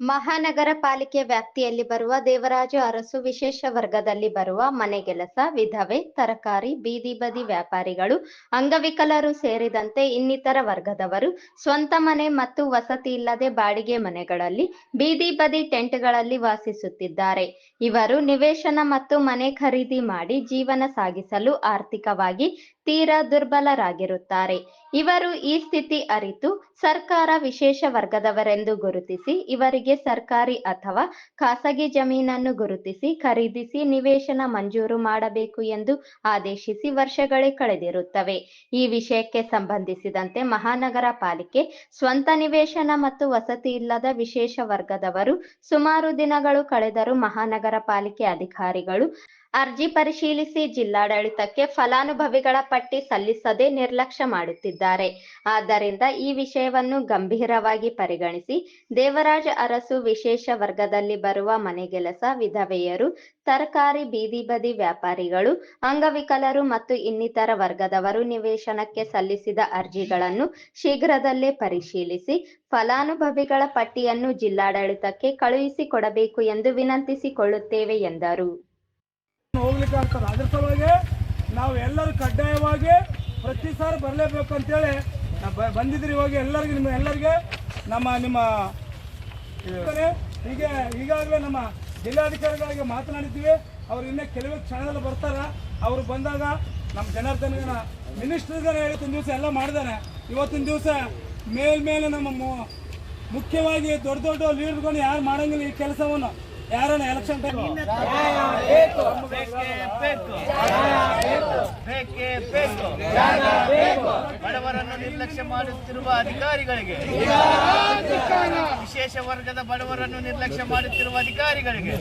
ಮಹಾನಗರ ಪಾಲಿಕೆ ವ್ಯಾಪ್ತಿಯಲ್ಲಿ ಬರುವ ದೇವರಾಜು ಅರಸು ವಿಶೇಷ ವರ್ಗದಲ್ಲಿ ಬರುವ ಮನೆಗೆಲಸ ವಿಧವೆ, ತರಕಾರಿ, ಬೀದಿ ಬದಿ ವ್ಯಾಪಾರಿಗಳು, ಅಂಗವಿಕಲರು ಸೇರಿದಂತೆ ಇನ್ನಿತರ ವರ್ಗದವರು ಸ್ವಂತ ಮನೆ ಮತ್ತು ವಸತಿ ಇಲ್ಲದೆ ಬಾಡಿಗೆ ಮನೆಗಳಲ್ಲಿ ಬೀದಿ ಬದಿ ಟೆಂಟ್ಗಳಲ್ಲಿ ವಾಸಿಸುತ್ತಿದ್ದಾರೆ. ಇವರು ನಿವೇಶನ ಮತ್ತು ಮನೆ ಖರೀದಿ ಮಾಡಿ ಜೀವನ ಸಾಗಿಸಲು ಆರ್ಥಿಕವಾಗಿ ತೀರಾ ದುರ್ಬಲರಾಗಿರುತ್ತಾರೆ. ಇವರು ಈ ಸ್ಥಿತಿ ಅರಿತು ಸರ್ಕಾರ ವಿಶೇಷ ವರ್ಗದವರೆಂದು ಗುರುತಿಸಿ, ಇವರಿಗೆ ಸರ್ಕಾರಿ ಅಥವಾ ಖಾಸಗಿ ಜಮೀನನ್ನು ಗುರುತಿಸಿ, ಖರೀದಿಸಿ ನಿವೇಶನ ಮಂಜೂರು ಮಾಡಬೇಕು ಎಂದು ಆದೇಶಿಸಿ ವರ್ಷಗಳೇ ಕಳೆದಿರುತ್ತವೆ. ಈ ವಿಷಯಕ್ಕೆ ಸಂಬಂಧಿಸಿದಂತೆ ಮಹಾನಗರ ಪಾಲಿಕೆ ಸ್ವಂತ ನಿವೇಶನ ಮತ್ತು ವಸತಿ ಇಲ್ಲದ ವಿಶೇಷ ವರ್ಗದವರು ಸುಮಾರು ದಿನಗಳು ಕಳೆದರೂ ಮಹಾನಗರ ಪಾಲಿಕೆ ಅಧಿಕಾರಿಗಳು ಅರ್ಜಿ ಪರಿಶೀಲಿಸಿ ಜಿಲ್ಲಾಡಳಿತಕ್ಕೆ ಫಲಾನುಭವಿಗಳ ಪಟ್ಟಿ ಸಲ್ಲಿಸದೆ ನಿರ್ಲಕ್ಷ್ಯ ಮಾಡುತ್ತಿದ್ದಾರೆ. ಆದ್ದರಿಂದ ಈ ವಿಷಯವನ್ನು ಗಂಭೀರವಾಗಿ ಪರಿಗಣಿಸಿ ದೇವರಾಜ ಅರಸು ವಿಶೇಷ ವರ್ಗದಲ್ಲಿ ಬರುವ ಮನೆಗೆಲಸ ವಿಧವೆಯರು, ತರಕಾರಿ ಬೀದಿ ಬದಿ ವ್ಯಾಪಾರಿಗಳು, ಅಂಗವಿಕಲರು ಮತ್ತು ಇನ್ನಿತರ ವರ್ಗದವರು ನಿವೇಶನಕ್ಕೆ ಸಲ್ಲಿಸಿದ ಅರ್ಜಿಗಳನ್ನು ಶೀಘ್ರದಲ್ಲೇ ಪರಿಶೀಲಿಸಿ ಫಲಾನುಭವಿಗಳ ಪಟ್ಟಿಯನ್ನು ಜಿಲ್ಲಾಡಳಿತಕ್ಕೆ ಕಳುಹಿಸಿಕೊಡಬೇಕು ಎಂದು ವಿನಂತಿಸಿಕೊಳ್ಳುತ್ತೇವೆ ಎಂದರು. ಹೋಗ್ಲಿಕ್ಕೆ ಆಗ್ತದೆ. ಅದ್ರ ಸಲುವಾಗಿ ನಾವು ಎಲ್ಲರೂ ಕಡ್ಡಾಯವಾಗಿ ಪ್ರತಿ ಸಾರಿ ಬರಲೇಬೇಕು ಅಂತೇಳಿ ಬಂದಿದ್ರಿ ಇವಾಗ ಎಲ್ಲರಿಗೂ ನಿಮ್ಮ, ಎಲ್ಲರಿಗೆ ನಮ್ಮ, ನಿಮ್ಮ ಹೀಗೆ, ಈಗಾಗಲೇ ನಮ್ಮ ಜಿಲ್ಲಾಧಿಕಾರಿಗಳಿಗೆ ಮಾತನಾಡಿದ್ದೀವಿ. ಅವ್ರು ಇನ್ನೇ ಕೆಲವೇ ಕ್ಷಣದಲ್ಲಿ ಬರ್ತಾರ. ಅವ್ರು ಬಂದಾಗ ನಮ್ಮ ಜನಾರ್ದನ ಮಿನಿಸ್ಟರ್ಗಾರ ಇವತ್ತಿನ ದಿವಸ ಎಲ್ಲ ಮಾಡಿದಾನೆ ಇವತ್ತಿನ ದಿವಸ ಮೇಲ್ಮೇಲೆ ನಮ್ಮ ಮುಖ್ಯವಾಗಿ ದೊಡ್ಡ ದೊಡ್ಡ ಲೀಡರ್ಗಳು ಯಾರು ಮಾಡಂಗಿಲ್ಲ ಈ ಕೆಲಸವನ್ನು. ಯಾರನ್ನ ಎಲೆಕ್ಷನ್ ಟೈಮ್ ಬೇಕೇ? ಬೇಕು ಬಡವರನ್ನು ನಿರ್ಲಕ್ಷ್ಯ ಮಾಡುತ್ತಿರುವ ಅಧಿಕಾರಿಗಳಿಗೆ ವಿಶೇಷ ವರ್ಗದ ಬಡವರನ್ನು ನಿರ್ಲಕ್ಷ್ಯ ಮಾಡುತ್ತಿರುವ ಅಧಿಕಾರಿಗಳಿಗೆ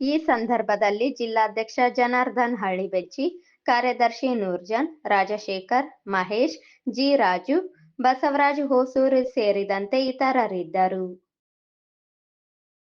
ಈ ಸಂದರ್ಭದಲ್ಲಿ ಜಿಲ್ಲಾಧ್ಯಕ್ಷ ಜನಾರ್ದನ್ ಹಳ್ಳಿಬೆಚ್ಚಿ ಕಾರ್ಯದರ್ಶಿ ನೂರ್ಜನ್ ರಾಜಶೇಖರ್ ಮಹೇಶ್ ಜಿ ರಾಜು ಬಸವರಾಜ್ ಹೊಸೂರು ಸೇರಿದಂತೆ ಇತರರಿದ್ದರು.